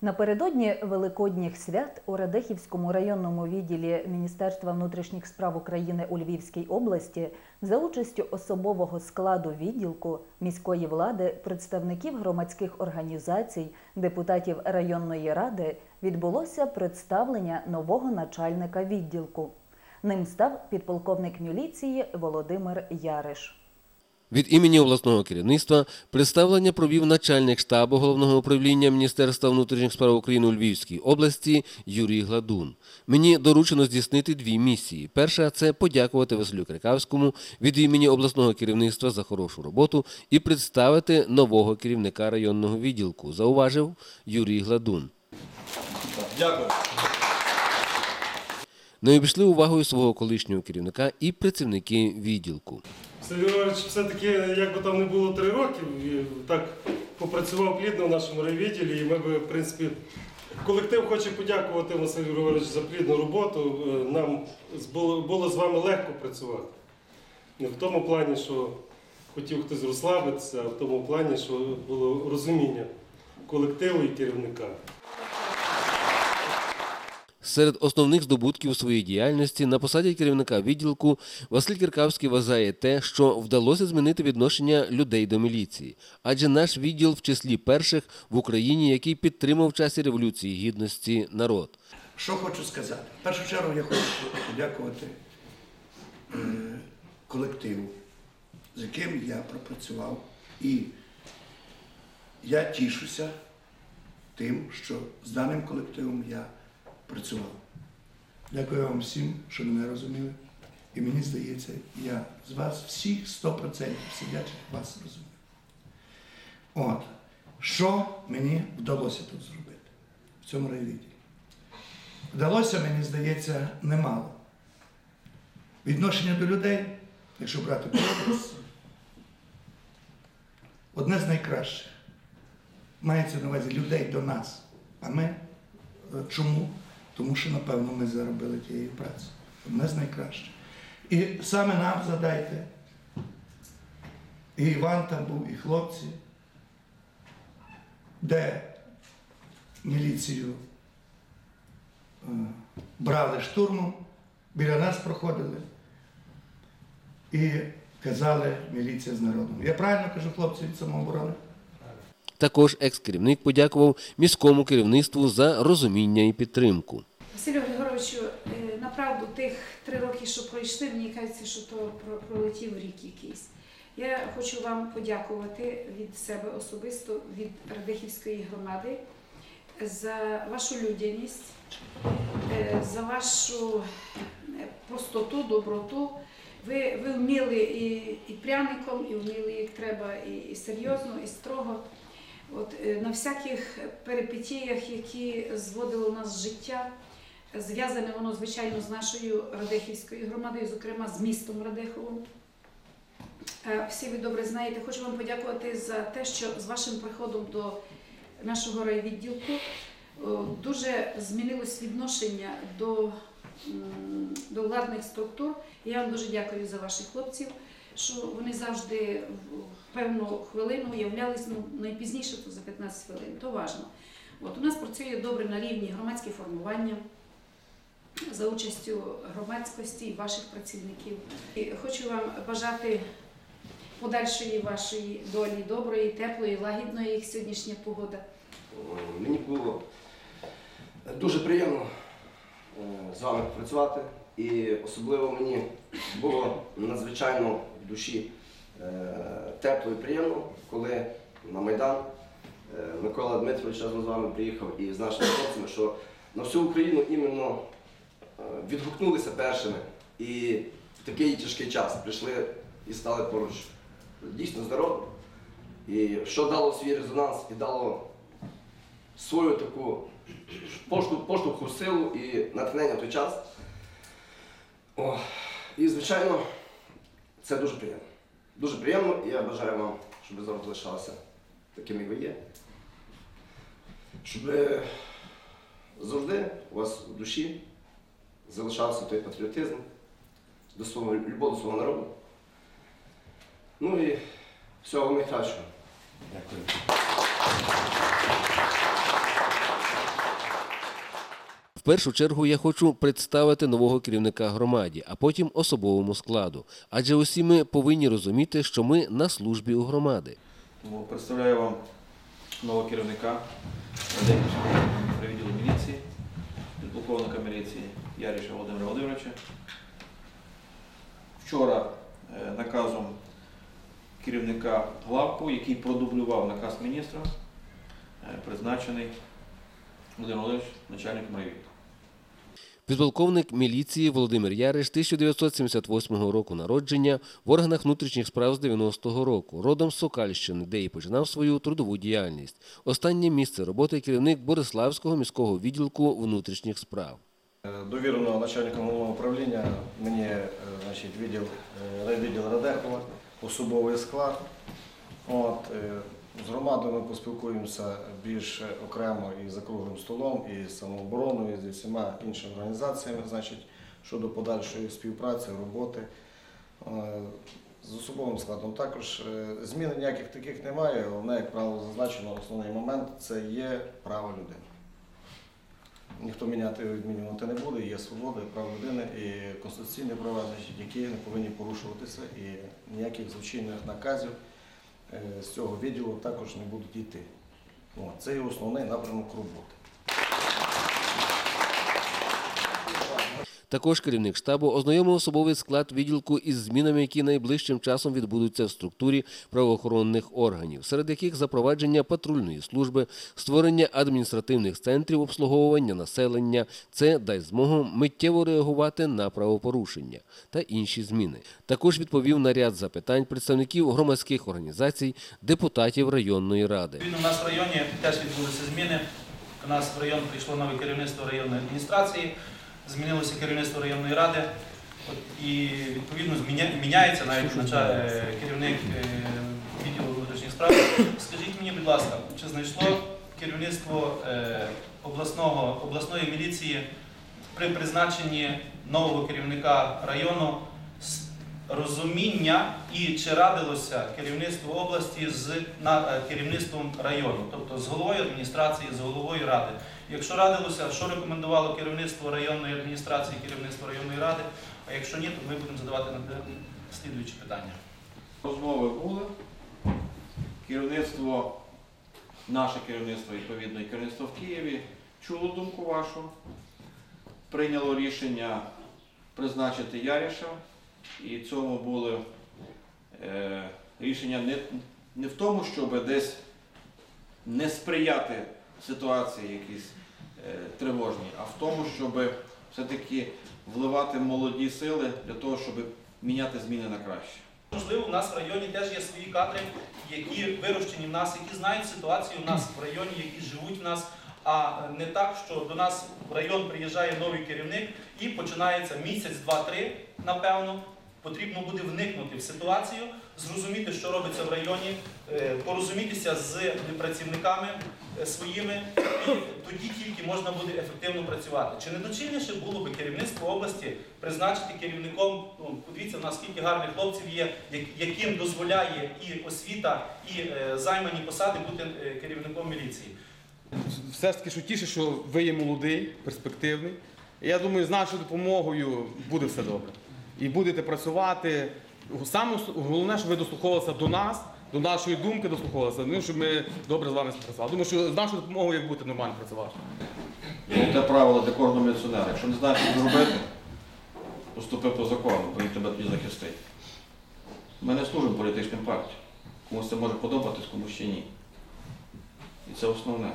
Напередодні Великодніх свят у Радехівському районному відділі Міністерства внутрішніх справ України у Львівській області за участю особового складу відділку міської влади, представників громадських організацій, депутатів районної ради відбулося представлення нового начальника відділку. Ним став підполковник міліції Володимир Яриш. Від імені обласного керівництва представлення провів начальник штабу головного управління Міністерства внутрішніх справ України у Львівській області Юрій Гладун. Мені доручено здійснити дві місії. Перша це подякувати Василю Крикавському від імені обласного керівництва за хорошу роботу і представити нового керівника районного відділку, зауважив Юрій Гладун. Дякую. Не обійшли увагою свого колишнього керівника і працівники відділку. Василь Григорович все-таки, як би там не було три роки, так попрацював плідно в нашому райвідділі, і ми би, в принципі, колектив хоче подякувати Василю Григоровичу за плідну роботу. Е, Нам було з вами легко працювати. Не в тому плані, що хотів хтось розслабитися, а в тому плані, що було розуміння колективу і керівника. Серед основних здобутків своєї діяльності на посаді керівника відділку Василь Кіркавський вважає те, що вдалося змінити відношення людей до міліції, адже наш відділ в числі перших в Україні, який підтримав в часі революції гідності народ. Що хочу сказати? В першу чергу я хочу подякувати е, колективу, з яким я пропрацював. І я тішуся тим, що з даним колективом я працював. Дякую вам всім, що мене розуміли. І мені здається, я з вас всіх 100% сидячих вас розумію. От, що мені вдалося тут зробити в цьому райвідділі? Вдалося, мені здається, немало. Відношення до людей, якщо брати прогрес, одне з найкращих. Мається на увазі людей до нас. А ми е, чому? Тому що, напевно, ми заробили тією працею. Одне з найкращих. І саме нам задайте. І Іван там був, і хлопці, де міліцію е, брали штурмом, біля нас проходили і казали міліція з народом. Я правильно кажу, хлопці від самооборони? Також екс-керівник подякував міському керівництву за розуміння і підтримку. Василю Григоровичу, е, направду тих три роки, що пройшли, мені кажеться, що то пролетів рік якийсь. Я хочу вам подякувати від себе особисто, від Радихівської громади за вашу людяність, е, за вашу е, простоту, доброту. Ви, ви вміли і, і пряником, і вміли як треба, і, і серйозно, і строго. От, е, на всяких перипетіях, які зводило нас життя, зв'язане воно, звичайно, з нашою Радехівською громадою, зокрема з містом Радеховим. Е, Всі ви добре знаєте. Хочу вам подякувати за те, що з вашим приходом до нашого райвідділку дуже змінилось відношення до, до владних структур. Я вам дуже дякую за ваших хлопців, що вони завжди в певну хвилину являлись, ну, найпізніше то за 15 хвилин, то важно. От у нас працює добре на рівні громадські формування за участю громадськості і ваших працівників. І хочу вам бажати подальшої вашої долі, доброї, теплої, лагідної, як сьогоднішня погода. Мені було дуже приємно е, з вами працювати. І особливо мені було надзвичайно в душі е, тепло і приємно, коли на Майдан е, Микола Дмитрович разом з вами приїхав і з нашими хлопцями, що на всю Україну іменно е, відгукнулися першими і в такий тяжкий час прийшли і стали поруч дійсно з народом. І що дало свій резонанс і дало свою таку поштовху силу і натхнення в той час. І, звичайно, це дуже приємно. Дуже приємно, і я бажаю вам, щоб ви завжди залишалися такими, як ви є. Щоб завжди у вас в душі залишався той патріотизм, до свого, любов до свого народу. Ну і всього найкращого. Дякую. Першу чергу я хочу представити нового керівника громаді, а потім особовому складу. Адже усі ми повинні розуміти, що ми на службі у громади. Представляю вам нового керівника відділу міліції, підполковника міліції Яриша Володимира Володимировича. Вчора е, наказом керівника главку, який продублював наказ міністра, е, призначений Володимир Володимирович начальником райвідділу. Підполковник міліції Володимир Яриш 1978 року народження в органах внутрішніх справ з 90-го року, родом з Сокальщини, де і починав свою трудову діяльність. Останнє місце роботи керівник Бориславського міського відділку внутрішніх справ. Е, Довірено начальником головного управління мені е, значить, відділ, е, райвідділ Радехова, особовий склад. От, з громадою ми поспілкуємося більш окремо і за круглим столом, і з самообороною, і зі всіма іншими організаціями значить, щодо подальшої співпраці, роботи. Е, З особовим складом також е, змін ніяких таких немає. Головне, як правило, зазначено, основний момент це є право людини. Ніхто міняти відмінювати не буде, є свобода, і права людини і конституційні права, які не повинні порушуватися, і ніяких злочинних наказів з цього відділу також не будуть йти. Це є основний напрямок роботи. Також керівник штабу ознайомив особовий склад відділку із змінами, які найближчим часом відбудуться в структурі правоохоронних органів, серед яких запровадження патрульної служби, створення адміністративних центрів обслуговування населення. Це дасть змогу миттєво реагувати на правопорушення та інші зміни. Також відповів на ряд запитань представників громадських організацій, депутатів районної ради. У нас в районі теж відбулися зміни. У нас в район прийшло нове керівництво районної адміністрації, змінилося керівництво районної ради. От, і відповідно міняється навіть е, керівник е, відділу внутрішніх справ. Скажіть мені, будь ласка, чи знайшло керівництво е, обласного, обласної міліції при призначенні нового керівника району розуміння і чи радилося керівництво області з на, керівництвом району, тобто з головою адміністрації, з головою ради. Якщо радилося, що рекомендувало керівництво районної адміністрації, керівництво районної ради, а якщо ні, то ми будемо задавати слідуючі питання. Розмови були. Керівництво, наше керівництво, відповідно, і керівництво в Києві чуло думку вашу, прийняло рішення призначити Яриша, і цьому було е, рішення не, не в тому, щоб десь не сприяти ситуації якісь е, тривожній, а в тому, щоб все-таки вливати молоді сили для того, щоб міняти зміни на краще. Можливо, у нас в районі теж є свої кадри, які вирощені в нас, які знають ситуацію в нас в районі, які живуть в нас. А не так, що до нас в район приїжджає новий керівник і починається місяць, два-три, напевно. Потрібно буде вникнути в ситуацію, зрозуміти, що робиться в районі, е, порозумітися з працівниками е, своїми, і тоді тільки можна буде ефективно працювати. Чи не доцільніше було би керівництво області призначити керівником? Ну, подивіться, у нас скільки гарних хлопців є, яким дозволяє і освіта, і е, займані посади бути керівником міліції. все ж таки, що тіше, що ви є молодий, перспективний. Я думаю, з нашою допомогою буде все добре. І будете працювати. Саме головне, щоб ви дослуховувалися до нас, до нашої думки дослуховувалися, ну, щоб ми добре з вами співпрацювали. Думаю, що з нашою допомогою як бути нормально працювати. Золоте правило для кожного міліціонера. Якщо не знаєш, що зробити, поступи по закону, бо він тебе тоді захистить. Ми не служимо політичним партіям. Комусь це може подобатись, комусь ще ні. І це основне.